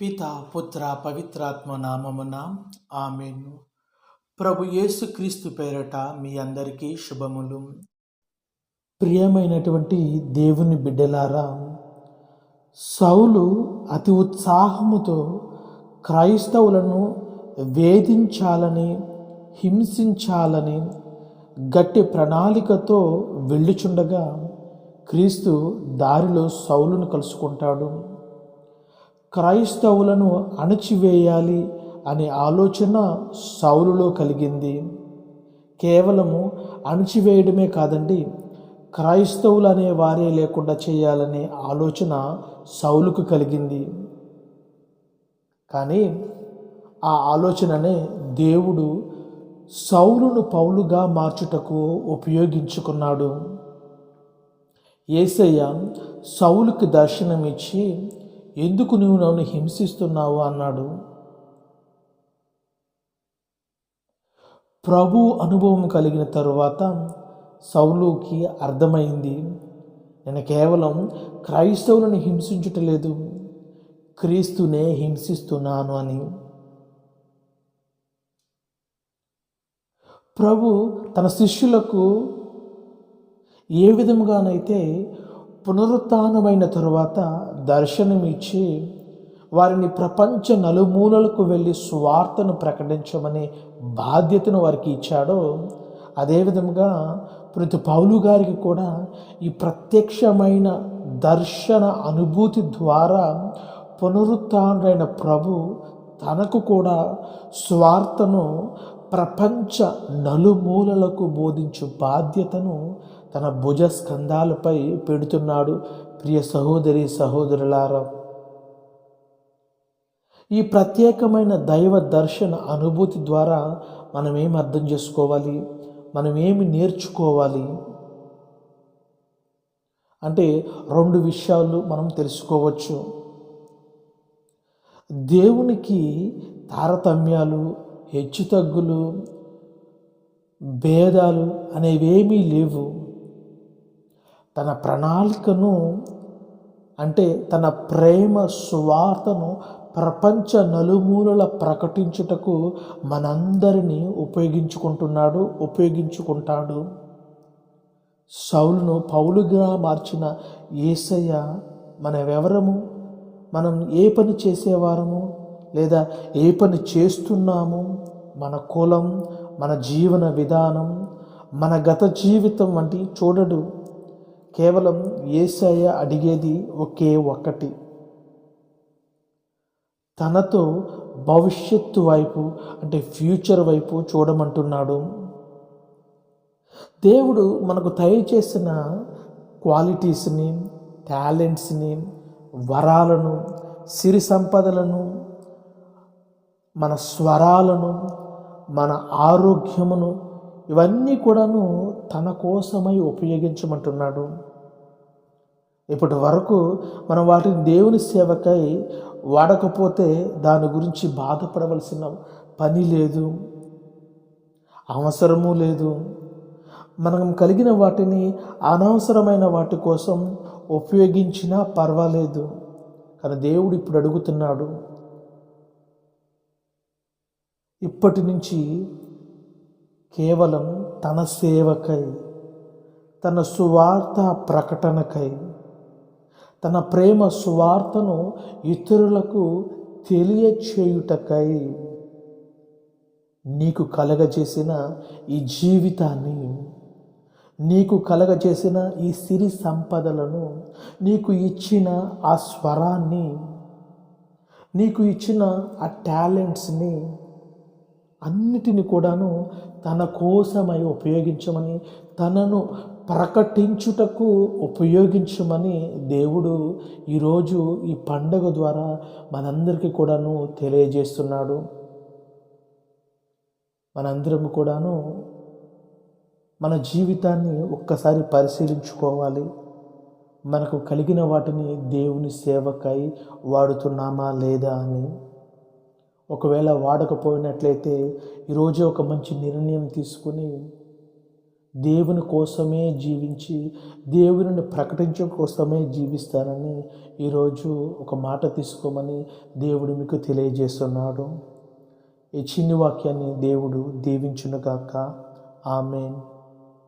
పిత పుత్ర పవిత్రాత్మ నామమున ఆమెను. ప్రభు యేసుక్రీస్తు పేరట మీ అందరికీ శుభములు. ప్రియమైనటువంటి దేవుని బిడ్డలారా సౌలు అతి ఉత్సాహముతో క్రైస్తవులను వేధించాలని హింసించాలని గట్టి ప్రణాళికతో వెళ్ళుచుండగా క్రీస్తు దారిలో సౌలును కలుసుకుంటాడు. క్రైస్తవులను అణచివేయాలి అనే ఆలోచన సౌలులో కలిగింది. కేవలము అణచివేయడమే కాదండి క్రైస్తవులు అనే వారే లేకుండా చేయాలనే ఆలోచన సౌలుకు కలిగింది. కానీ ఆ ఆలోచననే దేవుడు సౌలును పౌలుగా మార్చుటకు ఉపయోగించుకున్నాడు. ఏసయ్య సౌలుకి దర్శనమిచ్చి ఎందుకు నువ్వు నన్ను హింసిస్తున్నావు? అన్నాడు. ప్రభు అనుభవం కలిగిన తరువాత సౌలుకి అర్థమైంది. నేను కేవలం క్రైస్తవులను హింసించటలేదు క్రీస్తునే హింసిస్తున్నాను అని. ప్రభు తన శిష్యులకు ఏ విధముగానైతే పునరుత్నమైన తరువాత దర్శనమిచ్చి వారిని ప్రపంచ నలుమూలలకు వెళ్ళి స్వార్థను ప్రకటించమనే బాధ్యతను వారికి ఇచ్చాడో అదేవిధంగా ప్రతి పౌలు గారికి కూడా ఈ ప్రత్యక్షమైన దర్శన అనుభూతి ద్వారా పునరుత్డైన ప్రభు తనకు కూడా స్వార్థను ప్రపంచ నలుమూలలకు బోధించు బాధ్యతను తన భుజ స్కంధాలపై పెడుతున్నాడు. ప్రియ సహోదరి సహోదరులారా ఈ ప్రత్యేకమైన దైవ దర్శన అనుభూతి ద్వారా మనం ఏం అర్థం చేసుకోవాలి? మనం ఏమి నేర్చుకోవాలి? అంటే రెండు విషయాలు మనం తెలుసుకోవచ్చు. దేవునికి తారతమ్యాలు హెచ్చుతగ్గులు భేదాలు అనేవేమీ లేవు. తన ప్రణాళికను అంటే తన ప్రేమ స్వార్థను ప్రపంచ నలుమూలల ప్రకటించుటకు మనందరినీ ఉపయోగించుకుంటున్నాడు ఉపయోగించుకుంటాడు. సౌలును పౌలుగా మార్చిన ఏసయ్య మనమెవరము? మనం ఏ పని చేసేవారము? లేదా ఏ పని చేస్తున్నాము? మన కులం మన జీవన విధానం మన గత జీవితం వంటి చూడడు. కేవలం ఏసయ్య అడిగేది ఒకే ఒక్కటి. తనతో భవిష్యత్తు వైపు అంటే ఫ్యూచర్ వైపు చూడమంటున్నాడు. దేవుడు మనకు దయచేసిన క్వాలిటీస్ని టాలెంట్స్ని వరాలను సిరి సంపదలను మన స్వరాలను మన ఆరోగ్యమును ఇవన్నీ కూడాను తన కోసమై ఉపయోగించమంటున్నాడు. ఇప్పటి వరకు మనం వాటిని దేవుని సేవకై వాడకపోతే దాని గురించి బాధపడవలసిన పని లేదు. అవసరము లేదు. మనం కలిగిన వాటిని అనవసరమైన వాటి కోసం ఉపయోగించినా పర్వాలేదు. కానీ దేవుడు ఇప్పుడు అడుగుతున్నాడు. ఇప్పటి నుంచి కేవలం తన సేవకై తన సువార్త ప్రకటనకై తన ప్రేమ సువార్తను ఇతరులకు తెలియచేయుటకై నీకు కలగజేసిన ఈ జీవితాన్ని నీకు కలగజేసిన ఈ సిరి సంపదలను నీకు ఇచ్చిన ఆ స్వరాన్ని నీకు ఇచ్చిన ఆ టాలెంట్స్ని అన్నిటిని కూడాను తన కోసమై ఉపయోగించమని తనను ప్రకటించుటకు ఉపయోగించమని దేవుడు ఈరోజు ఈ పండగ ద్వారా మనందరికీ కూడాను తెలియజేస్తున్నాడు. మనందరం కూడాను మన జీవితాన్ని ఒక్కసారి పరిశీలించుకోవాలి. మనకు కలిగిన వాటిని దేవుని సేవకై వాడుతున్నామా లేదా అని. ఒకవేళ వాడకపోయినట్లయితే ఈరోజు ఒక మంచి నిర్ణయం తీసుకుని దేవుని కోసమే జీవించి దేవుని ప్రకటించడం కోసమే జీవిస్తానని ఈరోజు ఒక మాట తీసుకోమని దేవుడు మీకు తెలియజేస్తున్నాడు. ఈ చిన్ని వాక్యాన్ని దేవుడు దీవించునుగాక. ఆమెన్.